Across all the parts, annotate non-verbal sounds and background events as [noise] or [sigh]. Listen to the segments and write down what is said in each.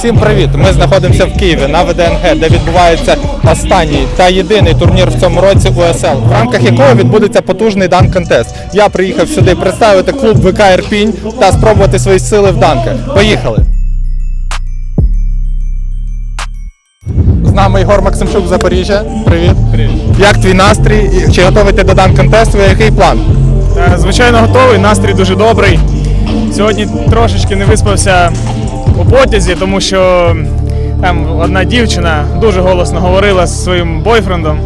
Всім привіт! Ми знаходимося в Києві на ВДНГ, де відбувається останній та єдиний турнір в цьому році УСЛ, в рамках якого відбудеться потужний дан контест. Я приїхав сюди представити клуб ВК Ірпінь та спробувати свої сили в данках. Поїхали! З нами Ігор Максимчук з Запоріжжя. Привіт. Привіт. Як твій настрій? Чи готовий ти до дан контесту? Який план? Е, Звичайно, готовий, настрій дуже добрий. Сьогодні трошечки не виспався у потязі, тому що там одна дівчина дуже голосно говорила зі своїм бойфрендом.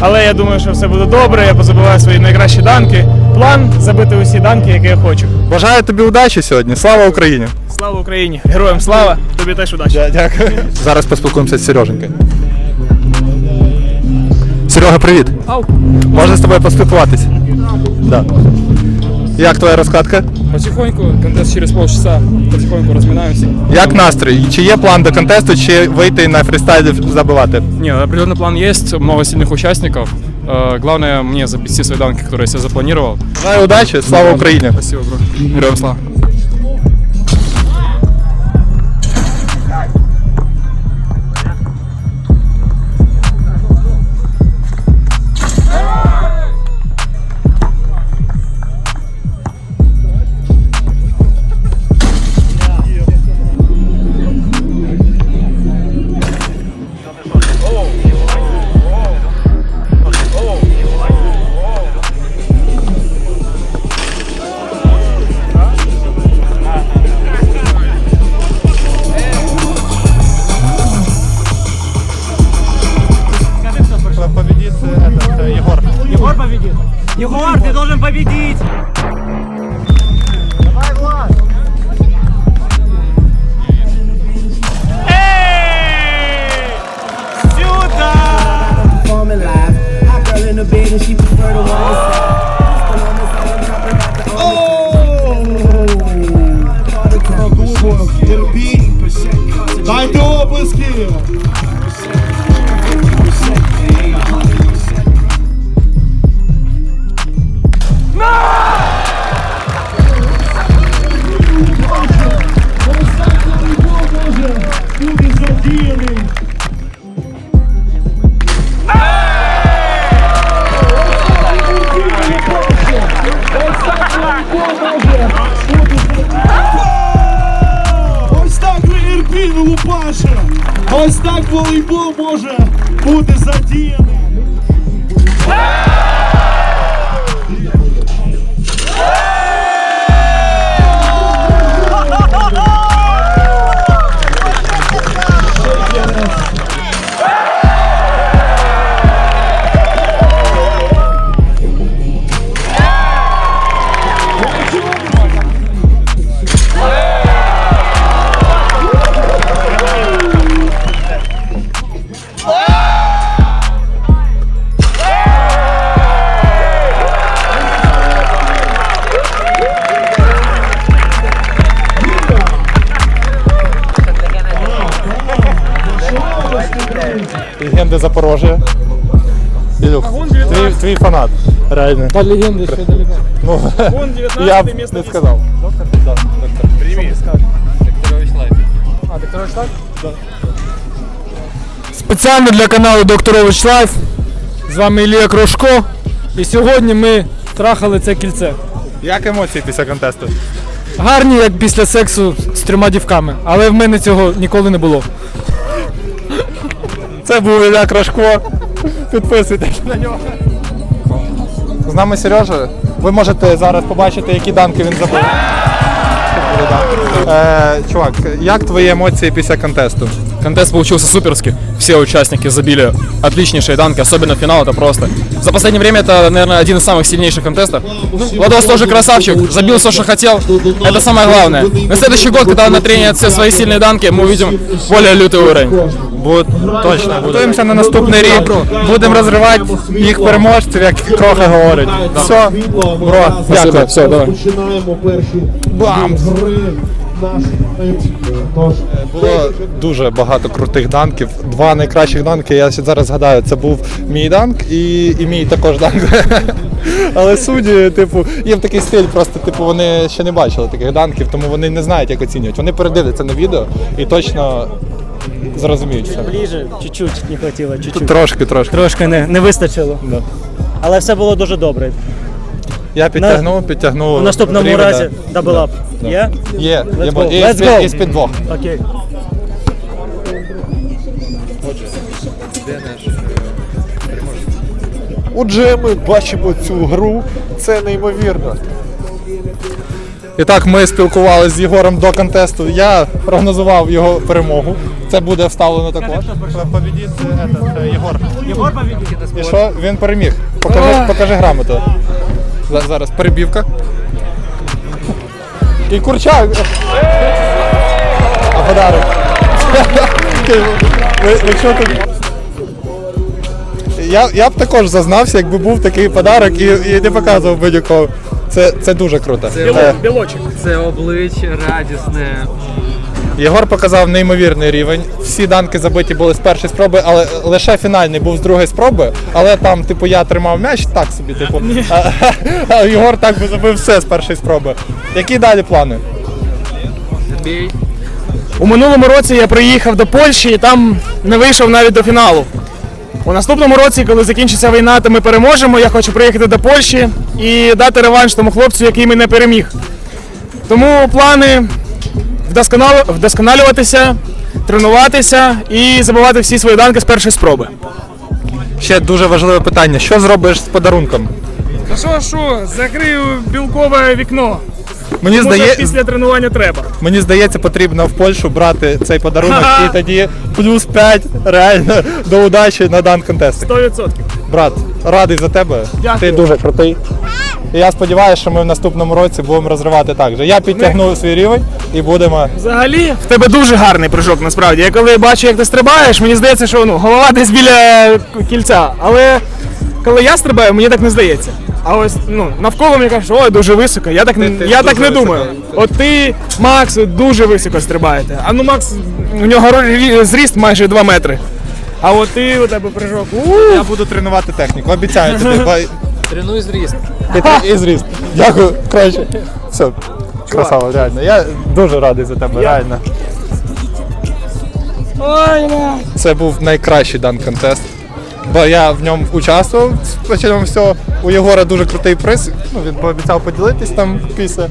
Але я думаю, що все буде добре, я позабиваю свої найкращі данки. План забити усі данки, які я хочу. Бажаю тобі удачі сьогодні. Слава Україні! Слава Україні! Героям слава! Тобі теж удачі! Дякую. Зараз поспілкуємося з Сереженькою. Серега, привіт. Ау. Можна з тобою поспілкуватися? Да. Як твоя розкладка? Потихоньку, контест через полчаса, потихоньку разминаемся. Як настрій? Чи є план до контесту, чи вийти на фрістайлі забивати? Не, определенный план есть, много сильных участников. Э, Главное мне забить все свои данки, которые я себе запланировал. Бажаю удачі, слава Україні! Спасибо, бро. Героям слава. Егор, ты должен победить. Волейбол може бути задіяний! Легенди Запорожжя. Ілюх, твій, твій фанат. Реально. Под легенды еще далеко. Ну, Вон 19 [laughs] я не сказав. Доктор? Да, доктор. Привіт. А, Докторович так? Да. Спеціально для каналу Докторович Лайф. З вами Ілія Крошко. І сьогодні ми трахали це кільце. Як емоції після контесту? Гарні, як після сексу з трьома дівками, але в мене цього ніколи не було. Це був Ілля Крашко. Підписуйтесь на нього. З нами Сережа. Ви можете зараз побачити, які данки він забив. Е, чувак, як твої емоції після контесту? Контест получился суперский. Все участники забили отличнейшие данки, особенно финал, это просто. За последнее время это, наверное, один из самых сильнейших контестов. Владос тоже красавчик, забил все, что хотел. Это самое главное. На следующий год, когда он тренит все свои сильные данки, мы увидим более лютый уровень. Точно. Готуємося на наступний рік. Будемо розривати їх переможців, як трохи говорять. Все, бро, дякую. все, давай. Починаємо перші Бам! Тож, Було дуже багато крутих данків. Два найкращих данки, я зараз згадаю, це був мій данк і, і мій також данк. [laughs] Але судді, типу, їм такий стиль, просто типу, вони ще не бачили таких данків, тому вони не знають, як оцінюють. Вони передивляться на відео і точно зрозуміють все. Ближе, чуть-чуть не хватило, чуть-чуть. Трошки, трошки. Трошки не, не вистачило. Да. Але все було дуже добре. Я підтягнув, підтягнув. У наступному рівень, разі да. даблап. Да. Є? Є, Let's є, go. Let's go. і з-під. Окей. Отже, ми бачимо цю гру. Це неймовірно. І так, ми спілкувалися з Єгором до контесту. Я прогнозував його перемогу. Це буде вставлено також. Побідіть Єгор. Єгор победитель. І що? Він переміг. Покажи, покажи грамоту. За- Зараз перебівка. І курчак. А подарок. Ви- Якщо тут. Я, я б також зазнався, якби був такий подарок і, і не показував би нікого. Це, це дуже круто. Е, Білочок. Це обличчя радісне. Єгор показав неймовірний рівень. Всі данки забиті були з першої спроби, але лише фінальний був з другої спроби. Але там, типу, я тримав м'яч так собі, типу. А, [laughs] а Єгор так би забив все з першої спроби. Які далі плани? У минулому році я приїхав до Польщі і там не вийшов навіть до фіналу. У наступному році, коли закінчиться війна, то ми переможемо. Я хочу приїхати до Польщі і дати реванш тому хлопцю, який мене переміг. Тому плани вдосконал... вдосконалюватися, тренуватися і забивати всі свої данки з першої спроби. Ще дуже важливе питання: що зробиш з подарунком? Та що, що, закрию білкове вікно. Мені Може, здає... після тренування треба. Мені здається, потрібно в Польщу брати цей подарунок і тоді плюс 5 реально до удачі на дан контест. 100%. Брат, радий за тебе. Дякую. Ти дуже крутий. І я сподіваюся, що ми в наступному році будемо розривати так же. Я підтягнув свій рівень і будемо. Взагалі, в тебе дуже гарний прыжок, насправді. Я коли бачу, як ти стрибаєш, мені здається, що ну, голова десь біля кільця. Але коли я стрибаю, мені так не здається. А ось ну, навколо мені кажуть, ой, дуже високо. Я так, не- ти я так не високо. думаю. От ти, Макс, дуже високо стрибаєте. А ну Макс, у нього зріст майже 2 метри. А от ти у тебе прыжок. у Я буду тренувати техніку, обіцяю тобі. [laughs] Тренуй зріст. І І зріст. Дякую, краще. Все, красава, реально. Я дуже радий за тебе, реально. Це був найкращий дан контест. Бо я в ньому участвував спочатку всього. У Єгора дуже крутий приз. Ну, він пообіцяв поділитись там після.